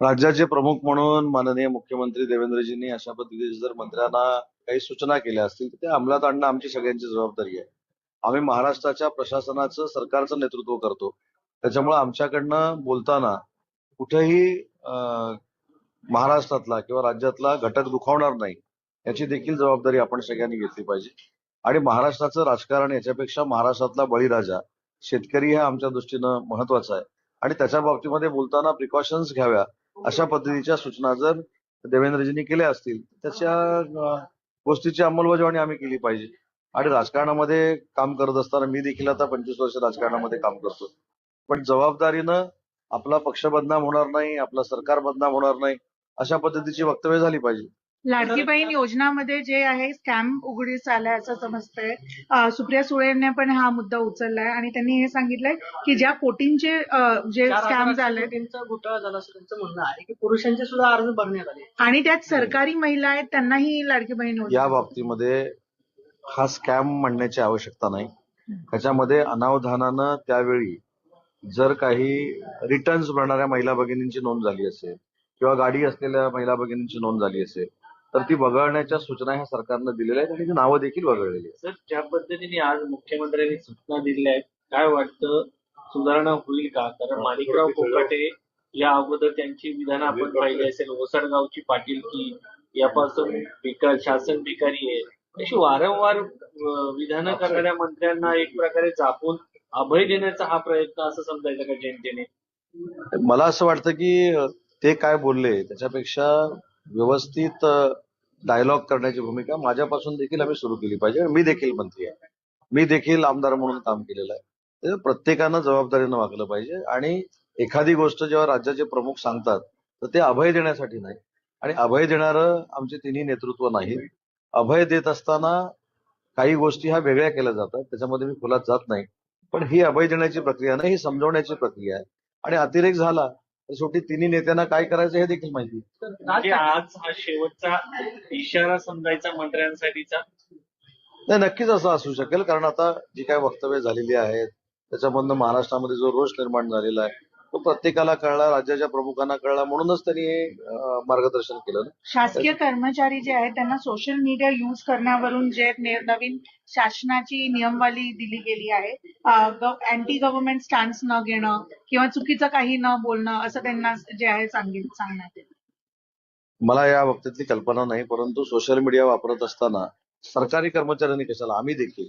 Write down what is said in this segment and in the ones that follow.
राज्याचे प्रमुख म्हणून माननीय मुख्यमंत्री देवेंद्रजींनी अशा पद्धतीने जर मंत्र्यांना काही सूचना केल्या असतील तर त्या अंमलात आणणं आमची सगळ्यांची जबाबदारी आहे. आम्ही महाराष्ट्राच्या प्रशासनाचं सरकारचं नेतृत्व करतो. त्याच्यामुळे आमच्याकडनं बोलताना कुठेही अं, महाराष्ट्रातला किंवा राज्यातला घटक दुखावणार नाही याची देखील जबाबदारी आपण सगळ्यांनी घेतली पाहिजे. आणि महाराष्ट्राचं राजकारण याच्यापेक्षा महाराष्ट्रातला बळीराजा शेतकरी हा आमच्या दृष्टीनं महत्त्वाचा आहे. आणि त्याच्या बाबतीमध्ये बोलताना प्रिकॉशन्स घ्याव्या अशा पद्धतीच्या सूचना जर देवेंद्रजींनी केल्या असतील त्याच्या गोष्टीची अंमलबजावणी आम्ही केली पाहिजे. आणि राजकारणामध्ये काम करत असताना मी देखील आता पंचवीस वर्ष राजकारणामध्ये काम करतो पण जबाबदारीनं आपला पक्ष बदनाम होणार नाही आपलं सरकार बदनाम होणार नाही अशा पद्धतीची वक्तव्य झाली पाहिजे. लाडकी बहीण योजनामध्ये जे आहे स्कॅम उघडीस आलाय असं समजतंय. सुप्रिया सुळेंनी पण हा मुद्दा उचललाय आणि त्यांनी हे सांगितलंय की ज्या कोटींचे जे स्कॅम झाले कोटींचा घोटाळा झाला असं त्यांचं म्हणणं आहे की पुरुषांचे सुद्धा अर्ज भरण्यात आले. आणि त्यात सरकारी महिला आहेत त्यांनाही लाडकी बहीण योजना या बाबतीमध्ये हा स्कॅम म्हणण्याची आवश्यकता नाही. त्याच्यामध्ये अनावधानानं त्यावेळी जर काही रिटर्न्स भरणाऱ्या महिला भगिनींची नोंद झाली असेल किंवा गाडी असलेल्या महिला भगिनींची नोंद झाली असेल तर ती वगळण्याच्या सूचना ह्या सरकारनं दिलेल्या आहेत आणि ती नावं देखील वगळलेली आहेत. सर ज्या पद्धतीने आज मुख्यमंत्र्यांनी सूचना दिल्या आहेत. काय वाटतं? सुधारणा होईल का? कारण माणिकराव कोकाटे या अगोदर त्यांची विधानं आपण पाहिली असेल. ओसडगावची पाटीलकी यापासून बेकार शासन बेकारी आहे. अशी वारंवार विधानं करणाऱ्या मंत्र्यांना एक प्रकारे झापून अभय देण्याचा हा प्रयत्न असं समजायचं का जनतेने? मला असं वाटतं की ते काय बोलले त्याच्यापेक्षा व्यवस्थित डायलॉग करण्याची भूमिका माझ्यापासून देखील आम्ही सुरू केली पाहिजे. मी देखील मंत्री आहे. मी देखील आमदार म्हणून काम केलेलं आहे. प्रत्येकानं जबाबदारीनं वागलं पाहिजे आणि एखादी गोष्ट जेव्हा राज्याचे प्रमुख सांगतात तर ते अभय देण्यासाठी नाही. आणि अभय देणारं आमचे तिन्ही नेतृत्व नाही. अभय देत असताना काही गोष्टी ह्या वेगळ्या केल्या जातात. त्याच्यामध्ये मी खुलात जात नाही. पण ही अभय देण्याची प्रक्रिया नाही ही समजवण्याची प्रक्रिया आहे. आणि अतिरेक झाला तर शेवटी तिन्ही नेत्यांना काय करायचं हे देखील माहिती म्हणजे आज हा शेवटचा इशारा समजायचा मंत्र्यांसाठीचा? नाही नक्कीच असं असू शकेल कारण आता जी काय वक्तव्य झालेली आहेत त्याच्यामधनं महाराष्ट्रामध्ये जो रोष निर्माण झालेला आहे तो प्रत्येकाला कळला राज्याच्या प्रमुखांना कळला म्हणूनच त्यांनी हे मार्गदर्शन केलं ना. शासकीय कर्मचारी जे आहेत त्यांना सोशल मीडिया युज करण्यावरून जे नवीन शासनाची नियमवाली दिली गेली आहे. अँटी गव्हर्नमेंट स्टॅन्स न घेणं किंवा चुकीचं काही न बोलणं असं त्यांना जे आहे सांगण्यात येतं. मला या बाबतीतली कल्पना नाही परंतु सोशल मीडिया वापरत असताना सरकारी कर्मचाऱ्यांनी कशाला? आम्ही देखील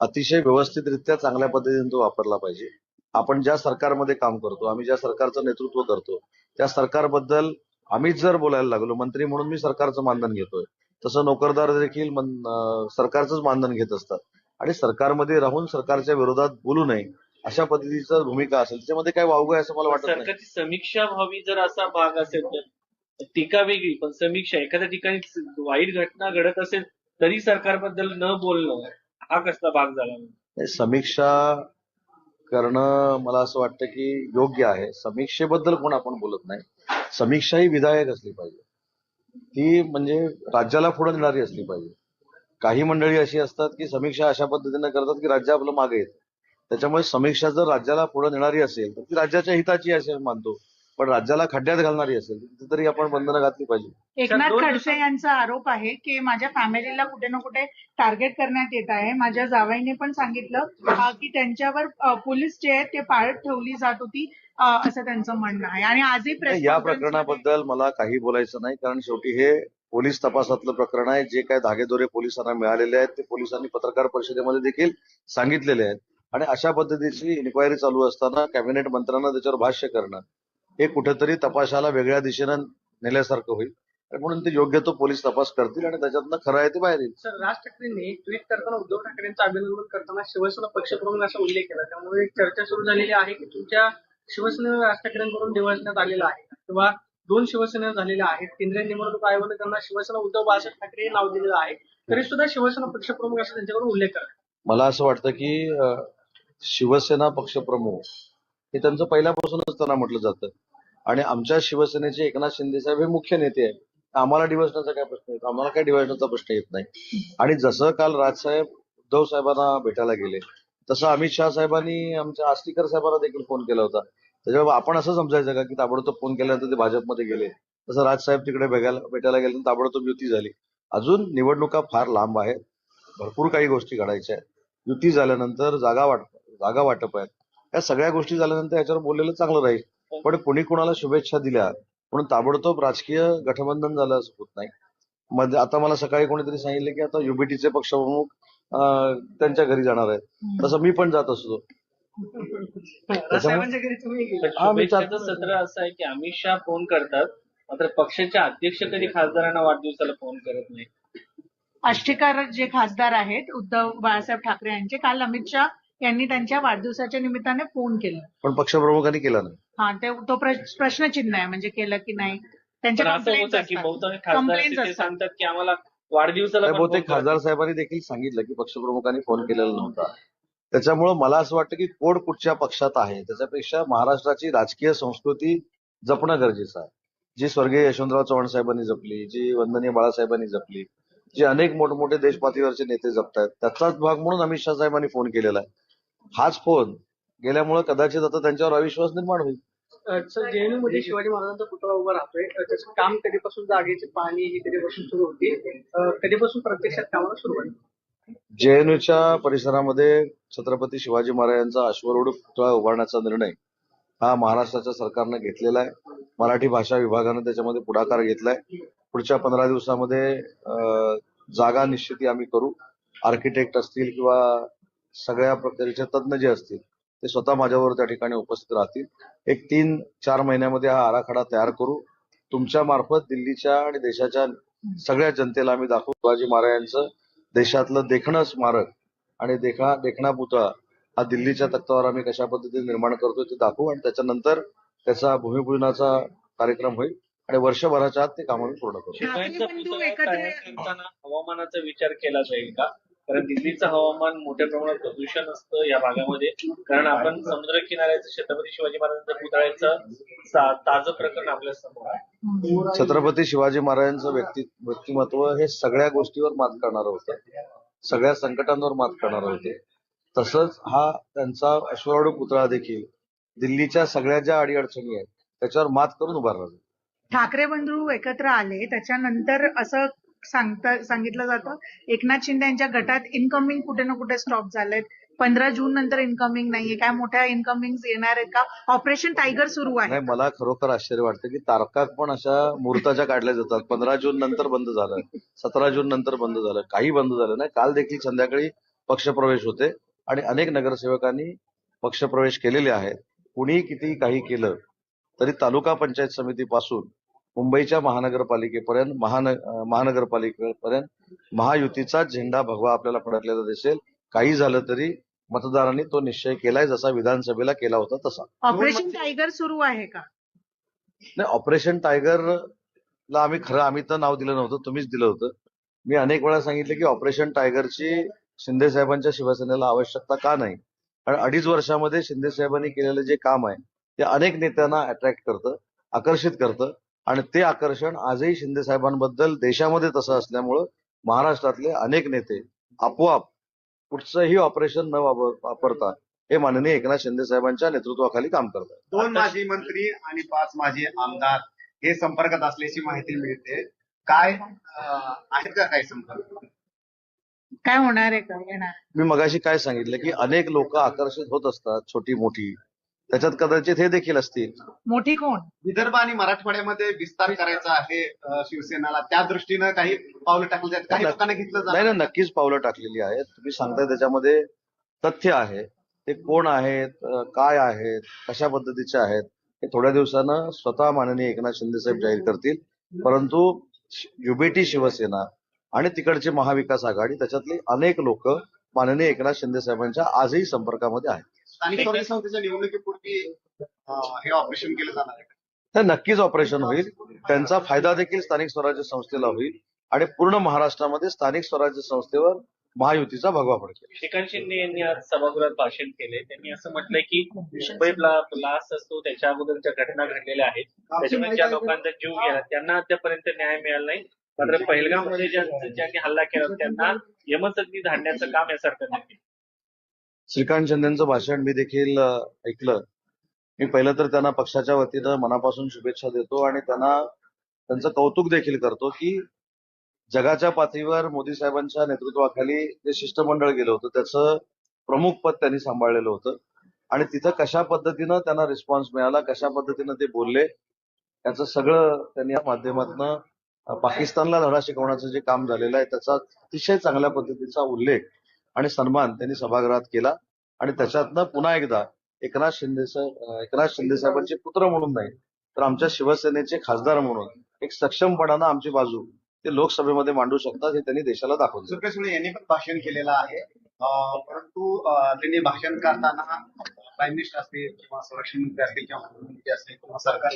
अतिशय व्यवस्थितरित्या चांगल्या पद्धतीने तो वापरला पाहिजे. आपण ज्या सरकारमध्ये काम करतो आम्ही ज्या सरकारचं नेतृत्व करतो त्या सरकारबद्दल आम्हीच जर बोलायला लागलो मंत्री म्हणून मी सरकारचं मानधन घेतोय. तसं नोकरदार देखील सरकारचंच मानधन घेत असतात. आणि सरकारमध्ये राहून सरकारच्या विरोधात बोलू नये अशा पद्धतीचं भूमिका असेल त्याच्यामध्ये काय वावगं आहे असं मला वाटत नाही. सरकारची समीक्षा व्हावी जर असा भाग असेल तर. टीका वेगळी पण समीक्षा एखाद्या ठिकाणी वाईट घटना घडत असेल तरी सरकारबद्दल न बोलणं हा कसला भाग झाला? समीक्षा करणं मला असं वाटतं की योग्य आहे. समीक्षेबद्दल कोण आपण बोलत नाही. समीक्षा ही विधायक असली पाहिजे. ती म्हणजे राज्याला पुढे नेणारी असली पाहिजे. काही मंडळी अशी असतात की समीक्षा अशा पद्धतीने करतात की राज्य आपलं मागे येतं. त्याच्यामुळे समीक्षा जर राज्याला पुढे नेणारी असेल तर ती राज्याच्या हिताची असेल मानतो. पण राज्याला खड्ड्यात घालणारी असेल तर तरी आपण बंधनं घातली पाहिजे. एकनाथ खडसे यांचा आरोप आहे की माझ्या फॅमिलीला कुठे ना कुठे टार्गेट करण्यात येत आहे. माझ्या जावईने पण सांगितलं अं, की त्यांच्यावर अं, पोलीस जे आहेत ते पाळत ठेवली जात होती अं, असं त्यांचं म्हणणं आहे. आणि आजही या प्रकरणाबद्दल मला काही बोलायचं नाही कारण शेवटी हे पोलीस तपासातलं प्रकरण आहे. जे काय धागेदोरे पोलिसांना मिळालेले आहेत ते पोलिसांनी पत्रकार परिषदेमध्ये देखील सांगितलेले आहेत. आणि अशा पद्धतीची इन्क्वायरी चालू असताना कॅबिनेट मंत्र्यांना त्याच्यावर भाष्य करणं हे कुठेतरी तपासाला वेगळ्या दिशेनं नेल्यासारखं होईल. म्हणून ते योग्य तो पोलीस तपास करतील आणि त्याच्यातनं खरं आहे ते बाहेर येईल. सर राज ठाकरेंनी ट्विट करताना उद्धव ठाकरेंचं अभिनंदन करताना शिवसेना पक्षप्रमुख असा उल्लेख केला. त्यामुळे एक चर्चा सुरू झालेली आहे की तुमच्या शिवसेनेला राज ठाकरेंकडून निवडण्यात आलेलं आहे किंवा दोन शिवसेना झालेल्या आहेत. केंद्रीय निवडणूक आयोगाने त्यांना शिवसेना उद्धव बाळासाहेब ठाकरे हे नाव दिलेलं आहे. तरी सुद्धा शिवसेना पक्षप्रमुख असं त्यांच्याकडून उल्लेख करा मला असं वाटतं की शिवसेना पक्षप्रमुख हे त्यांचं पहिल्यापासूनच त्यांना म्हटलं जातं. आणि आमच्या शिवसेनेचे एकनाथ शिंदे साहेब हे मुख्य नेते आहेत. आम्हाला डिवसण्याचा काय प्रश्न येतो आम्हाला काय डिवसण्याचा प्रश्न येत नाही? आणि जसं काल राजसाहेब उद्धव साहेबांना भेटायला गेले तसं अमित शहा साहेबांनी आमच्या आस्तिकर साहेबांना देखील फोन केला होता. त्याच्यामुळे आपण असं समजायचं का की ताबडतोब फोन केल्यानंतर ते भाजपमध्ये गेले? तसं राजसाहेब तिकडे भेटायला भेटायला गेले ताबडतोब युती झाली. अजून निवडणुका फार लांब आहेत. भरपूर काही गोष्टी घडायच्या आहेत. युती झाल्यानंतर जागा वाटप जागा वाटप आहेत. या सगळ्या गोष्टी झाल्यानंतर याच्यावर बोललेलं चांगलं राहील. पण कोणी कोणाला शुभेच्छा दिल्या म्हणून ताबडतोब राजकीय गठबंधन झालं असं होत नाही. म्हणजे आता मला सकाळी कोणीतरी सांगितलं की आता युबीटीचे पक्षप्रमुख अं, त्यांच्या घरी जाणार आहेत. तसं मी पण जात असतो. हा, सत्र असं आहे की अमित शहा फोन करतात मात्र पक्षाचे अध्यक्ष कधी खासदारांना वाढदिवसाला फोन करत नाही आष्टीकार जे खासदार आहेत उद्धव बाळासाहेब ठाकरे यांचे काल अमित शहा यांनी त्यांच्या वाढदिवसाच्या निमित्ताने फोन केला पण पक्षप्रमुखांनी केला नाही हा ते तो प्र- प्रश्नचिन्ह आहे म्हणजे केलं की नाही त्यांचे पण असं complaints होतं की असतात. बहुतांश खासदार Complaints असे ते असतात. सांगतात की आम्हाला वाढदिवसाला बहुतेक. खासदार साहेबांनी देखील सांगितलं की पक्षप्रमुखांनी फोन केलेला नव्हता त्याच्यामुळं मला असं वाटतं की कोड कुठच्या पक्षात आहे त्याच्यापेक्षा महाराष्ट्राची राजकीय संस्कृती जपणं गरजेचं आहे जी स्वर्गीय यशवंतराव चव्हाण साहेबांनी जपली जी वंदनीय बाळासाहेबांनी जपली जी अनेक मोठमोठे देश पातळीवरचे नेते जपतायत त्याचाच भाग म्हणून अमित शहा साहेबांनी फोन केलेला आहे हाच फोन. गेल्यामुळे कदाचित आता त्यांच्यावर अविश्वास निर्माण होईल. जेएनयू मध्ये शिवाजी महाराजांचा पुतळा उभा राहतोय. त्याचं काम कधीपासून जागेची पाहणी ही कधीपासून सुरू होती कधीपासून प्रत्यक्षात कामाला सुरुवात जेएनयूच्या परिसरामध्ये छत्रपती शिवाजी महाराजांचा अश्वरूढ पुतळा उभारण्याचा निर्णय हा महाराष्ट्राच्या सरकारनं घेतलेला आहे. मराठी भाषा विभागानं त्याच्यामध्ये पुढाकार घेतलाय. पुढच्या पंधरा दिवसामध्ये जागा निश्चिती आम्ही करू. आर्किटेक्ट असतील किंवा सगळ्या प्रकारचे तज्ज्ञ जे असतील ते स्वतः माझ्यावर त्या ठिकाणी उपस्थित राहतील. एक तीन चार महिन्यामध्ये हा आराखडा तयार करू. तुमच्या मार्फत दिल्लीच्या आणि देशाच्या सगळ्या जनतेला आम्ही दाखवू. शिवाजी महाराजांचं देशातलं देखणं स्मारक आणि देखा देखणा पुतळा हा दिल्लीच्या तख्तावर आम्ही कशा पद्धतीने निर्माण करतोय ते दाखवू आणि त्याच्यानंतर त्याचा भूमिपूजनाचा कार्यक्रम होईल आणि वर्षभराच्या आत ते काम आम्ही पूर्ण करू. हवामानाचा विचार केला जाईल का? कारण दिल्लीचं हवामान मोठ्या प्रमाणात प्रदूषण असतं या भागामध्ये. कारण आपण समुद्र किनाऱ्याचं छत्रपती शिवाजी महाराजांच्या पुतळ्याचं सा- ताजं प्रकरण आपल्यासमोर आहे. छत्रपती शिवाजी महाराजांचं व्यक्ती व्यक्तिमत्व हे सगळ्या गोष्टीवर मात करणार होतं. सगळ्या संकटांवर मात करणार होते. तसंच हा त्यांचा अश्वारूढ पुतळा देखील दिल्लीच्या सगळ्या ज्या अडीअडचणी आहेत त्याच्यावर मात करून उभारला जाईल ठाकरे बंधू एकत्र आले त्याच्यानंतर असं सांगता सांगितलं जातं. एकनाथ शिंदे यांच्या गटात इनकमिंग कुठे ना कुठे स्टॉप झालेत. पंधरा जून नंतर इनकमिंग नाहीये. काय मोठ्या इनकमिंग येणार आहेत का? ऑपरेशन टायगर सुरू आहे. मला खरोखर आश्चर्य वाटतं की तारखा पण अशा मुहूर्ताच्या काढल्या जातात. पंधरा जून नंतर बंद झालं. सतरा जून नंतर बंद झालं. काही बंद झालं नाही. काल देखील संध्याकाळी पक्षप्रवेश होते आणि अनेक नगरसेवकांनी पक्षप्रवेश केलेले आहेत. कुणी किती काही केलं तरी तालुका पंचायत समितीपासून मुंबईच्या महानगरपालिकेपर्यंत महान महानगरपालिकेपर्यंत महायुतीचा झेंडा भगवा आपल्याला फडकलेला दिसेल. काही झालं तरी मतदारांनी तो निश्चय केलाय जसा विधानसभेला केला होता तसा. ऑपरेशन टायगर सुरू आहे का? नाही ऑपरेशन टायगर ला आम्ही खरं आम्ही तर नाव दिलं नव्हतं तुम्हीच दिलं होतं. मी अनेक वेळा सांगितलं की ऑपरेशन टायगरची शिंदे साहेबांच्या शिवसेनेला आवश्यकता का नाही? कारण अडीच वर्षामध्ये शिंदे साहेबांनी केलेलं जे काम आहे ते अनेक नेत्यांना अट्रॅक्ट करतं आकर्षित करतं. आणि ते आकर्षण आजही शिंदे साहेबांबद्दल देशामध्ये तसं असल्यामुळं महाराष्ट्रातले अनेक नेते आपोआप कुठचंही ऑपरेशन न वापर- वापरता हे माननीय एकनाथ शिंदे साहेबांच्या नेतृत्वाखाली काम करतात. दोन माजी मंत्री आणि पाच माजी आमदार हे संपर्कात असल्याची माहिती मिळते. काय आहेत का काही संपर्क? काय होणार आहे का? येणार. मी मगाशी काय सांगितलं की अनेक लोक आकर्षित होत असतात छोटी मोठी त्याच्यात कदाचित हे देखील असतील. मोठी कोण? विदर्भ आणि मराठवाड्यामध्ये विस्तार करायचा आहे अं, शिवसेनेला. त्या दृष्टीनं काही पावलं टाकली जातात काही लोकांना घेतलं नाही जातं ना नक्कीच पावलं टाकलेली आहेत. तुम्ही सांगताय त्याच्यामध्ये तथ्य आहे. ते कोण आहेत अं, काय आहेत कशा पद्धतीचे आहेत हे थोड्या दिवसानं स्वतः माननीय एकनाथ शिंदे साहेब जाहीर करतील. परंतु युबीटी शिवसेना आणि तिकडची महाविकास आघाडी त्याच्यातली अनेक लोक माननीय एकनाथ शिंदे साहेबांच्या आजही संपर्कामध्ये आहेत. स्थानिक स्वराज्य संस्थेच्या निवडणुकीपूर्वी हे ऑपरेशन केलं जाणार आहे. तर नक्कीच ऑपरेशन होईल. त्यांचा फायदा देखील स्थानिक स्वराज्य संस्थेला होईल आणि पूर्ण महाराष्ट्रामध्ये स्थानिक स्वराज्य संस्थेवर महायुतीचा भगवा पडतो. श्रीकांत शिंदे यांनी आज सभागृहात भाषण केले. त्यांनी असं म्हटलंय की मुंबई ब्लास्ट असतो त्याच्या अगोदरच्या घटना घडलेल्या आहेत. त्याच्यामध्ये ज्या लोकांचा जीव गेला त्यांना अद्यापर्यंत न्याय मिळाला नाही. मात्र पहिलगाममध्ये ज्या ज्यांनी हल्ला केला त्यांना यमसदनी धाडण्याचं काम या सरकारने केलं श्रीकांत शिंदेचं भाषण मी देखील ऐकलं. मी पहिलं तर त्यांना पक्षाच्या वतीनं मनापासून शुभेच्छा देतो आणि त्यांना त्यांचं कौतुक देखील करतो की जगाच्या पातळीवर मोदी साहेबांच्या नेतृत्वाखाली जे शिष्टमंडळ गेलं होतं त्याचं प्रमुख पद त्यांनी सांभाळलेलं होतं. आणि तिथं कशा पद्धतीनं त्यांना रिस्पॉन्स मिळाला कशा पद्धतीनं ते बोलले याचं सगळं त्यांनी या माध्यमातून पाकिस्तानला धडा शिकवण्याचं जे काम झालेलं आहे त्याचा अतिशय चांगल्या पद्धतीचा उल्लेख आणि सन्मान त्यांनी सभागृहात केला. आणि त्याच्यातनं पुन्हा एकदा एकनाथ शिंदे एकनाथ शिंदे साहेबांचे पुत्र म्हणून नाही तर आमच्या शिवसेनेचे खासदार म्हणून एक सक्षमपणानं आमची बाजू ते लोकसभेमध्ये मांडू शकतात हे त्यांनी देशाला दाखवलं. सुप्रिया सुळे यांनी पण भाषण केलेलं आहे. परंतु त्यांनी भाषण करताना प्राईम मिनिस्टर असतील किंवा संरक्षण मंत्री असतील किंवा मुख्यमंत्री असतील किंवा सरकार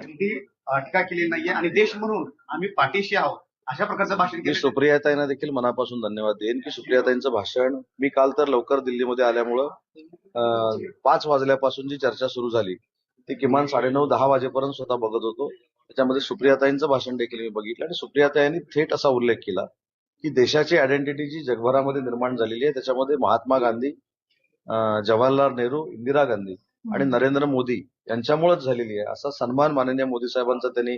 अगदी टीका केली नाहीये. आणि देश म्हणून आम्ही पाठीशी आहोत. अशा प्रकारचं भाषण मी सुप्रियाताईंना देखील मनापासून धन्यवाद देईन की सुप्रियाताईंचं भाषण मी काल तर लवकर दिल्लीमध्ये आल्यामुळं पाच वाजल्यापासून जी चर्चा सुरू झाली ती किमान साडेनऊ दहा वाजेपर्यंत स्वतः बघत होतो. त्याच्यामध्ये सुप्रियाताईंचं भाषण देखील मी बघितलं आणि सुप्रियाताईंनी थेट असा उल्लेख केला की देशाची आयडेंटिटी जी जगभरामध्ये निर्माण झालेली आहे त्याच्यामध्ये महात्मा गांधी जवाहरलाल नेहरू इंदिरा गांधी आणि नरेंद्र मोदी यांच्यामुळेच झालेली आहे. असा सन्मान माननीय मोदी साहेबांचा त्यांनी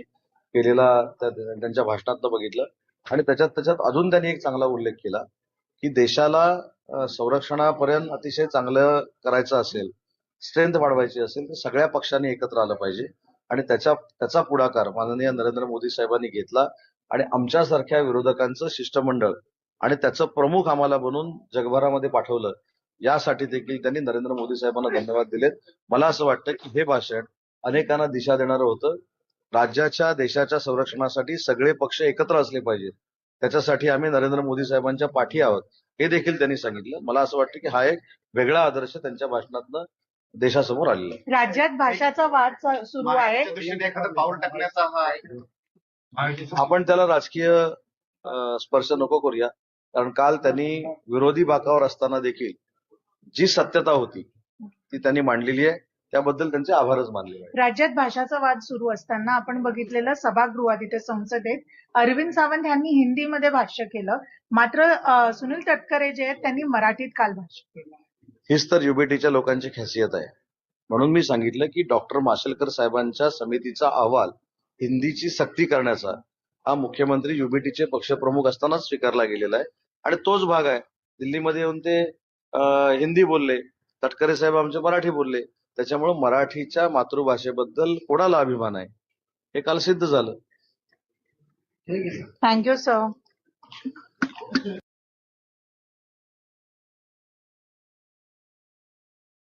केलेला त्यांच्या भाषणातनं बघितलं. आणि त्याच्यात त्याच्यात अजून त्यांनी एक चांगला उल्लेख केला की देशाला संरक्षणापर्यंत अतिशय चांगलं करायचं असेल स्ट्रेंथ वाढवायची असेल तर सगळ्या पक्षांनी एकत्र आलं पाहिजे. आणि त्याच्या त्याचा पुढाकार माननीय नरेंद्र मोदी साहेबांनी घेतला आणि आमच्यासारख्या विरोधकांचं शिष्टमंडळ आणि त्याचं प्रमुख आम्हाला बनून जगभरामध्ये पाठवलं यासाठी देखील त्यांनी नरेंद्र मोदी साहेबांना धन्यवाद दिलेत. मला असं वाटतं की हे भाषण अनेकांना दिशा देणारं होतं. राज्याच्या देशाच्या संरक्षणासाठी सगळे पक्ष एकत्र असले पाहिजेत त्याच्यासाठी आम्ही नरेंद्र मोदी साहेबांच्या पाठी आहोत. हे देखील त्यांनी सांगितलं. मला असं वाटतं की हा एक वेगळा आदर्श त्यांच्या भाषणातनं देशासमोर आलेला आहे. राज्यात भाषाचा वाद च- सुरू आहे. एखादं पाऊल टाकण्याचा हा आपण त्याला राजकीय स्पर्श नको करूया. कारण काल त्यांनी विरोधी बाकावर असताना देखील जी सत्यता होती ती त्यांनी मांडलेली आहे. त्याबद्दल त्यांचे आभारच मानले राज्यात भाषाचा वाद सुरू असताना आपण बघितलेलं सभागृहात इथे संसदेत अरविंद सावंत यांनी हिंदीमध्ये भाष्य केलं. मात्र सुनील तटकरे जे आहेत त्यांनी मराठीत काल भाष्य केलं. हीच तर युबीटीच्या लोकांची खासियत आहे. म्हणून मी सांगितलं की डॉक्टर माशेलकर साहेबांच्या समितीचा अहवाल हिंदीची सक्ती करण्याचा हा मुख्यमंत्री युबीटीचे पक्षप्रमुख असतानाच स्वीकारला गेलेला आहे. आणि तोच भाग आहे. दिल्लीमध्ये येऊन ते हिंदी बोलले. तटकरे साहेब आमचे मराठी बोलले. त्याच्यामुळे मराठीच्या मातृभाषेबद्दल कोणाला अभिमान आहे? हे काल सिद्ध झालं. Thank you sir